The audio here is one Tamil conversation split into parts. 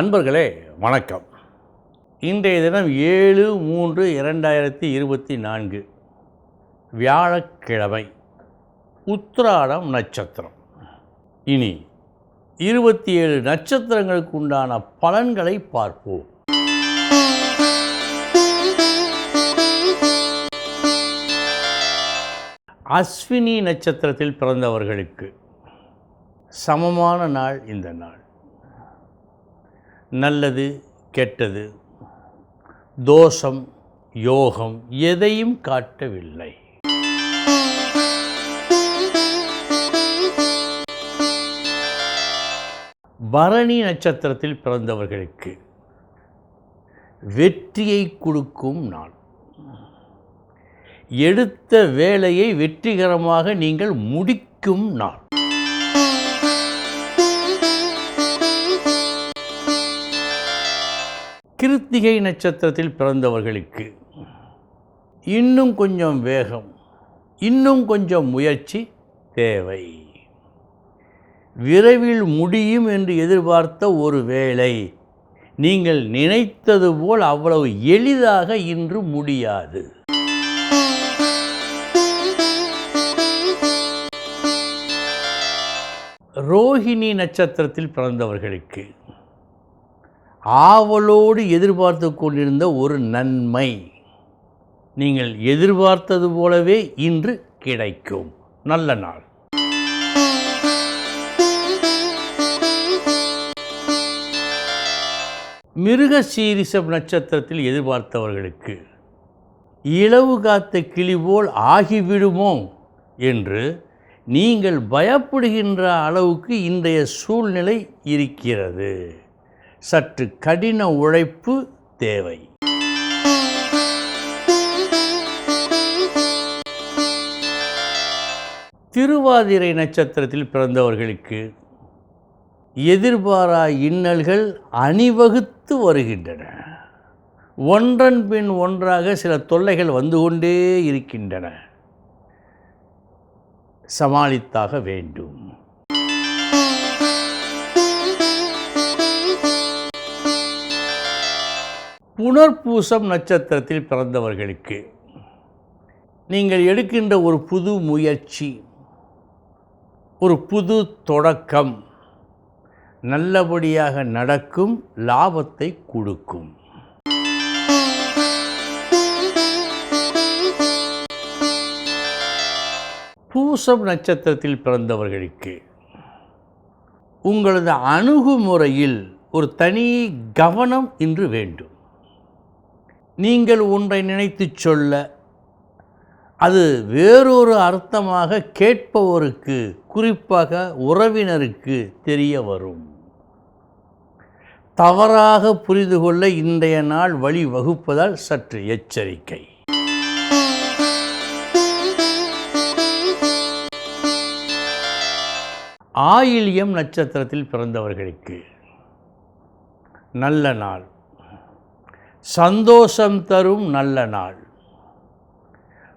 அன்பர்களே வணக்கம். இன்றைய தினம் ஏழு மூன்று இரண்டாயிரத்தி இருபத்தி நான்கு. வியாழக்கிழமை உத்திராடம் நட்சத்திரம். இனி இருபத்தி ஏழு நட்சத்திரங்களுக்கு உண்டான பலன்களை பார்ப்போம். அஸ்வினி நட்சத்திரத்தில் பிறந்தவர்களுக்கு சமமான நாள் இந்த நாள். நல்லது கெட்டது. தோஷம் யோகம் எதையும் காட்டவில்லை. பரணி நட்சத்திரத்தில் பிறந்தவர்களுக்கு வெற்றியை கொடுக்கும் நாள். எடுத்த வேலையை வெற்றிகரமாக நீங்கள் முடிக்கும் நாள். கிருத்திகை நட்சத்திரத்தில் பிறந்தவர்களுக்கு இன்னும் கொஞ்சம் வேகம் இன்னும் கொஞ்சம் முயற்சி தேவை. விரைவில் முடியும் என்று எதிர்பார்த்த ஒரு வேலை நீங்கள் நினைத்தது போல் அவ்வளவு எளிதாக இன்று முடியாது. ரோஹிணி நட்சத்திரத்தில் பிறந்தவர்களுக்கு ஆவலோடு எதிர்பார்த்து கொண்டிருந்த ஒரு நன்மை நீங்கள் எதிர்பார்த்தது போலவே இன்று கிடைக்கும். நல்ல நாள். மிருக சீரிசம் நட்சத்திரத்தில் எதிர்பார்த்தவர்களுக்கு இளவு காத்த கிளி போல் ஆகிவிடுமோ? என்று நீங்கள் பயப்படுகின்ற அளவுக்கு இன்றைய சூழ்நிலை இருக்கிறது. சற்று கடின உழைப்பு தேவை. திருவாதிரை நட்சத்திரத்தில் பிறந்தவர்களுக்கு எதிர்பாரா இன்னல்கள் அணிவகுத்து வருகின்றன. ஒன்றன் பின் ஒன்றாக சில தொல்லைகள் வந்து கொண்டே இருக்கின்றன. சமாளித்தாக வேண்டும். புனர்பூசம் நட்சத்திரத்தில் பிறந்தவர்களுக்கு நீங்கள் எடுக்கின்ற ஒரு புது முயற்சி ஒரு புது தொடக்கம் நல்லபடியாக நடக்கும் லாபத்தை கொடுக்கும். பூசம் நட்சத்திரத்தில் பிறந்தவர்களுக்கு உங்களது அணுகுமுறையில் ஒரு தனி கவனம் இன்று வேண்டும். நீங்கள் ஒன்றை நினைத்து சொல்ல அது வேறொரு அர்த்தமாக கேட்பவருக்கு குறிப்பாக உறவினருக்கு தெரிய வரும். தவறாக புரிந்து கொள்ள இன்றைய நாள் வழி வகுப்பதால் சற்று எச்சரிக்கை. ஆயில்யம் நட்சத்திரத்தில் பிறந்தவர்களுக்கு நல்ல நாள். சந்தோஷம் தரும் நல்ல நாள்.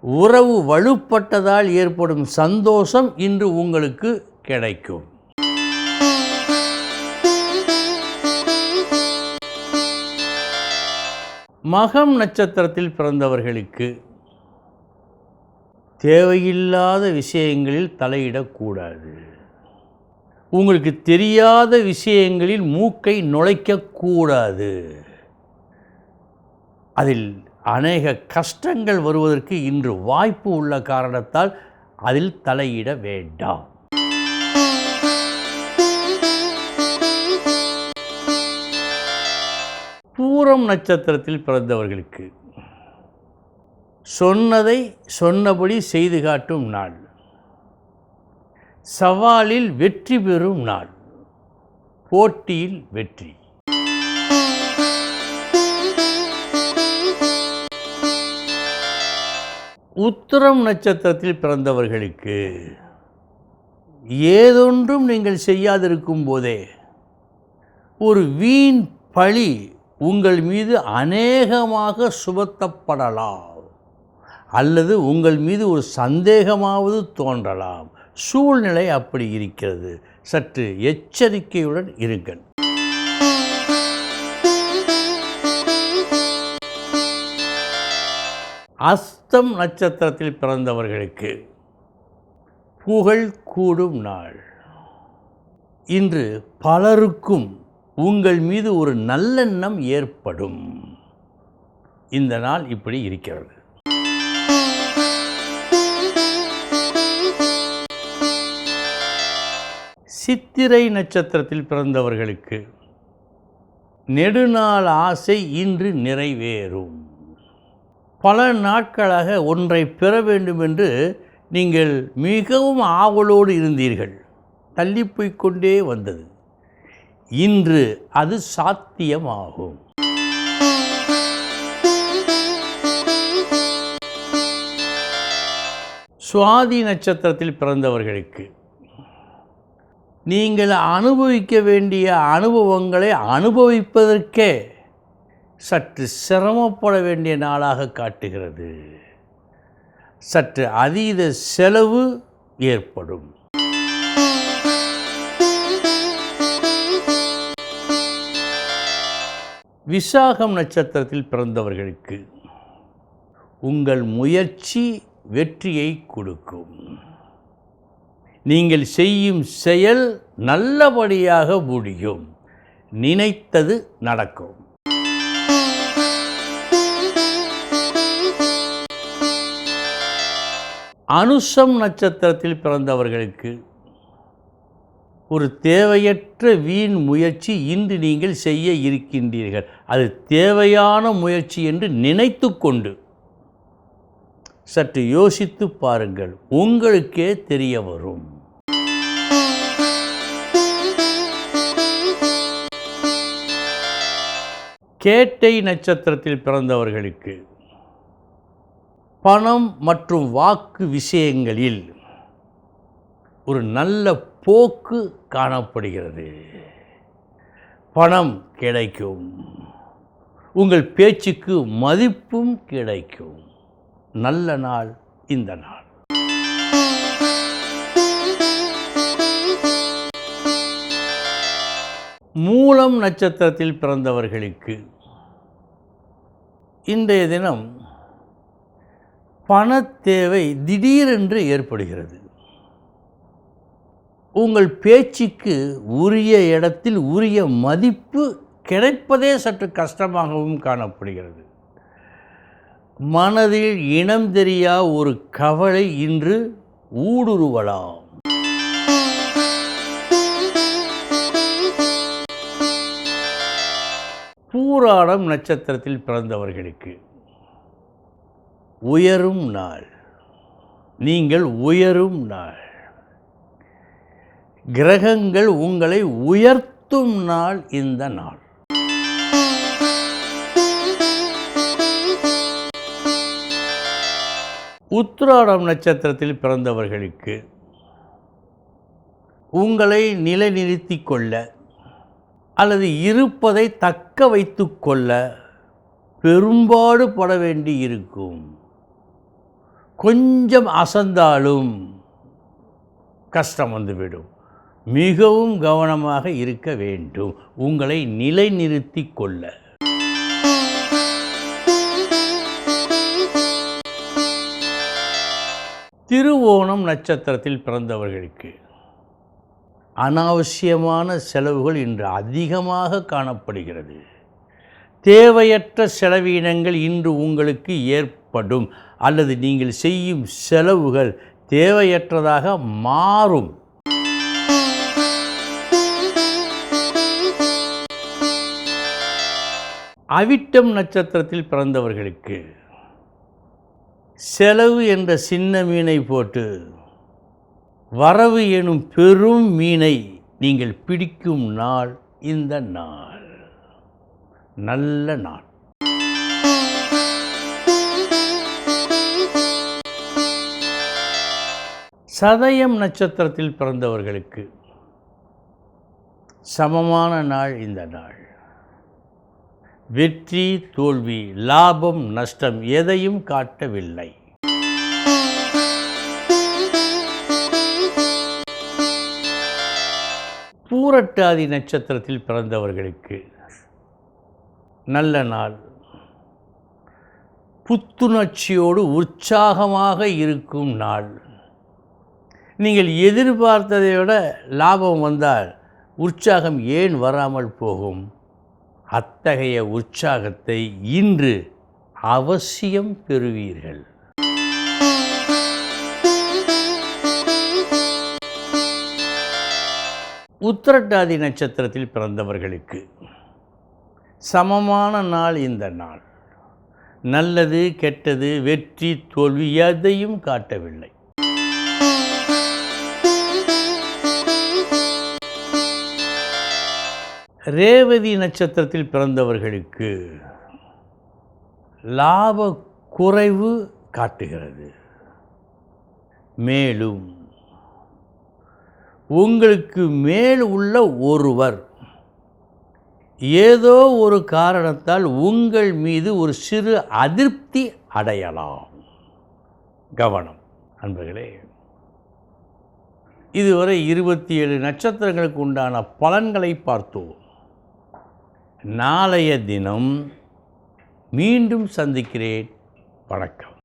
உறவு வலுப்பட்டதால் ஏற்படும் சந்தோஷம் இன்று உங்களுக்கு கிடைக்கும். மகம் நட்சத்திரத்தில் பிறந்தவர்களுக்கு தேவையில்லாத விஷயங்களில் தலையிடக்கூடாது உங்களுக்கு தெரியாத விஷயங்களில் மூக்கை நுழைக்கக்கூடாது அதில் அநேக கஷ்டங்கள் வருவதற்கு இன்று வாய்ப்பு உள்ள காரணத்தால் அதில் தலையிட வேண்டாம். பூரம் நட்சத்திரத்தில் பிறந்தவர்களுக்கு சொன்னதை சொன்னபடி செய்து காட்டும் நாள். சவாலில் வெற்றி பெறும் நாள். போட்டியில் வெற்றி. உத்திரம் நட்சத்திரத்தில் பிறந்தவர்களுக்கு ஏதொன்றும் நீங்கள் செய்யாதிருக்கும் போதே ஒரு வீண் பழி உங்கள் மீது அநேகமாக சுமத்தப்படலாம். அல்லது உங்கள் மீது ஒரு சந்தேகமாவது தோன்றலாம். சூழ்நிலை அப்படி இருக்கிறது. சற்று எச்சரிக்கையுடன் இருங்கள். அஸ்தம் நட்சத்திரத்தில் பிறந்தவர்களுக்கு புகழ் கூடும் நாள். இன்று பலருக்கும் உங்கள் மீது ஒரு நல்லெண்ணம் ஏற்படும். இந்த நாள் இப்படி இருக்கிறது. சித்திரை நட்சத்திரத்தில் பிறந்தவர்களுக்கு நெடுநாள் ஆசை இன்று நிறைவேறும். பல நாட்களாக ஒன்றை பெற வேண்டும் என்று நீங்கள் மிகவும் ஆவலோடு இருந்தீர்கள். தள்ளிப்போய்க் கொண்டே வந்தது. இன்று அது சாத்தியமாகும். சுவாதி நட்சத்திரத்தில் பிறந்தவர்களுக்கு நீங்கள் அனுபவிக்க வேண்டிய அனுபவங்களை அனுபவிப்பதற்கே சற்று சிரமப்பட வேண்டிய நாளாக காட்டுகிறது. சற்று அதீத செலவு ஏற்படும். விசாகம் நட்சத்திரத்தில் பிறந்தவர்களுக்கு உங்கள் முயற்சி வெற்றியை கொடுக்கும். நீங்கள் செய்யும் செயல் நல்லபடியாக முடியும். நினைத்தது நடக்கும். அனுஷம் நட்சத்திரத்தில் பிறந்தவர்களுக்கு ஒரு தேவையற்ற வீண் முயற்சி இன்று நீங்கள் செய்ய இருக்கின்றீர்கள். அது தேவையான முயற்சி என்று நினைத்து கொண்டு சற்று யோசித்து பாருங்கள். உங்களுக்கே தெரிய வரும். கேட்டை நட்சத்திரத்தில் பிறந்தவர்களுக்கு பணம் மற்றும் வாக்கு விஷயங்களில் ஒரு நல்ல போக்கு காணப்படுகிறது. பணம் கிடைக்கும். உங்கள் பேச்சுக்கு மதிப்பும் கிடைக்கும். நல்ல நாள் இந்த நாள். மூலம் நட்சத்திரத்தில் பிறந்தவர்களுக்கு இன்றைய தினம் பணத்தேவை திடீரென்று ஏற்படுகிறது. உங்கள் பேச்சுக்கு உரிய இடத்தில் உரிய மதிப்பு கிடைப்பதே சற்று கஷ்டமாகவும் காணப்படுகிறது. மனதில் இனம் தெரியா ஒரு கவலை இன்று ஊடுருவலாம். பூராடம் நட்சத்திரத்தில் பிறந்தவர்களுக்கு. உயரும் நாள். நீங்கள் உயரும் நாள். கிரகங்கள் உங்களை உயர்த்தும் நாள் இந்த நாள். உத்திராடம் நட்சத்திரத்தில் பிறந்தவர்களுக்கு உங்களை நிலைநிறுத்தி கொள்ள அல்லது இருப்பதை தக்க வைத்து கொள்ள பெரும்பாடு பட வேண்டி இருக்கும் கொஞ்சம் அசந்தாலும் கஷ்டம் வந்துவிடும். மிகவும் கவனமாக இருக்க வேண்டும். உங்களை நிலைநிறுத்தி கொள்ள. திருவோணம் நட்சத்திரத்தில் பிறந்தவர்களுக்கு அனாவசியமான செலவுகள் இன்று அதிகமாக காணப்படுகிறது. தேவையற்ற செலவீனங்கள் இன்று உங்களுக்கு ஏற்படும் அல்லது நீங்கள் செய்யும் செலவுகள் தேவையற்றதாக மாறும். அவிட்டம் நட்சத்திரத்தில் பிறந்தவர்களுக்கு செலவு என்ற சின்ன மீனை போட்டு வரவு எனும் பெரும் மீனை நீங்கள் பிடிக்கும் நாள் இந்த நாள். நல்ல நாள். சதயம் நட்சத்திரத்தில் பிறந்தவர்களுக்கு சமமான நாள் இந்த நாள். வெற்றி தோல்வி லாபம் நஷ்டம் எதையும் காட்டவில்லை. பூரட்டாதி நட்சத்திரத்தில் பிறந்தவர்களுக்கு நல்ல நாள். புத்துணர்ச்சியோடு உற்சாகமாக இருக்கும் நாள். நீங்கள் எதிர்பார்த்ததை விட லாபம் வந்தால் உற்சாகம் ஏன் வராமல் போகும்? அத்தகைய உற்சாகத்தை இன்று அவசியம் பெறுவீர்கள். உத்திரட்டாதி நட்சத்திரத்தில் பிறந்தவர்களுக்கு சமமான நாள் இந்த நாள். நல்லது கெட்டது வெற்றி தோல்வி எதையும் காட்டவில்லை. ரேவதி நட்சத்திரத்தில் பிறந்தவர்களுக்கு லாப குறைவு காட்டுகிறது. மேலும் உங்களுக்கு மேல் உள்ள ஒருவர் ஏதோ ஒரு காரணத்தால் உங்கள் மீது ஒரு சிறு அதிருப்தி அடையலாம். கவனம். அன்பர்களே இதுவரை இருபத்தி ஏழு நட்சத்திரங்களுக்கு உண்டான பலன்களை பார்த்தோம். நாளைய தினம் மீண்டும் சந்திக்கிறேன். வணக்கம்.